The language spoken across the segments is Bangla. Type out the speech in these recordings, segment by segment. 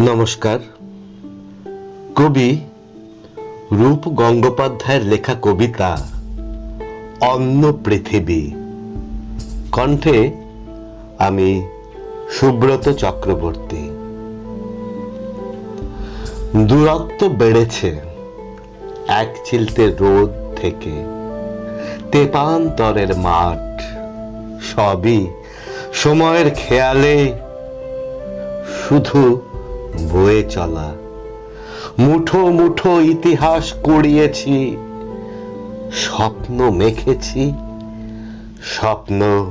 নমস্কার। কবি রূপ গঙ্গোপাধ্যায়ের লেখা কবিতা, অন্য পৃথিবী। কণ্ঠে আমি সুব্রত চক্রবর্তী। দূরত্ব বেড়েছে এক চিলতে রোদ থেকে, তেপান্তরের মাঠ, সবই সময়ের খেয়ালে, শুধু বয়ে চলা। মুঠো মুঠো ইতিহাস কুড়িয়েছি, স্বপ্ন মেখেছি, স্বপ্ন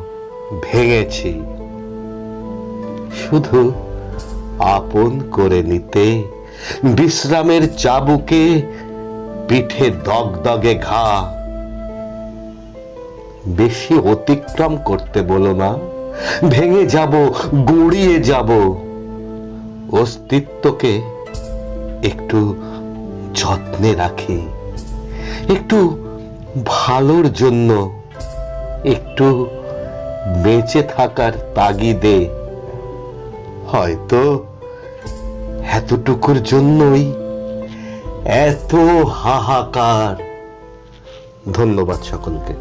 ভেঙেছি। শুধু আপন করে নিতে, বিশ্রামের চাবুকে পিঠে দগদগে ঘা। বেশি অতিক্রম করতে বলো না, ভেঙে যাব, গড়িয়ে যাব। অস্তিত্বকে একটু যত্নে রাখি। একটু ভালোর জন্য একটু বেঁচে থাকার তাগিদে। হয়তো এতটুকুর জন্যই এত হাহাকার। ধন্যবাদ সকলকে।